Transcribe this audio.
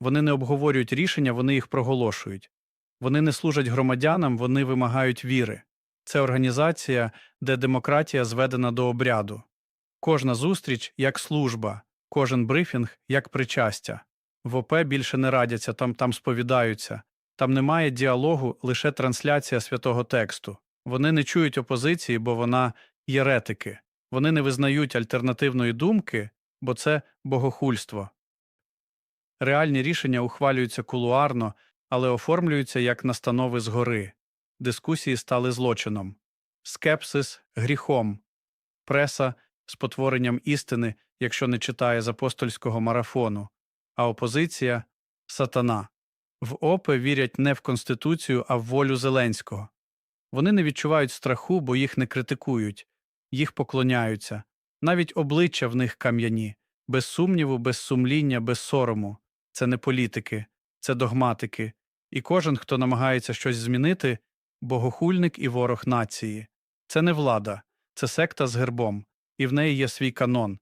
Вони не обговорюють рішення, вони їх проголошують. Вони не служать громадянам, вони вимагають віри. Це організація, де демократія зведена до обряду. Кожна зустріч як служба, кожен брифінг як причастя. В ОП більше не радяться, там, там сповідаються. Там немає діалогу, лише трансляція святого тексту. Вони не чують опозиції, бо вона єретики. Вони не визнають альтернативної думки, бо це богохульство. Реальні рішення ухвалюються кулуарно, але оформлюються як настанови згори. Дискусії стали злочином, скепсис гріхом, преса спотворенням істини, якщо не читає з апостольського марафону, а опозиція сатана. В ОПЕ вірять не в Конституцію, а в волю Зеленського. Вони не відчувають страху, бо їх не критикують, їх поклоняються. Навіть обличчя в них кам'яні, без сумніву, без сумління, без сорому. Це не політики, це догматики. І кожен, хто намагається щось змінити, богохульник і ворог нації. Це не влада, це секта з гербом, і в неї є свій канон.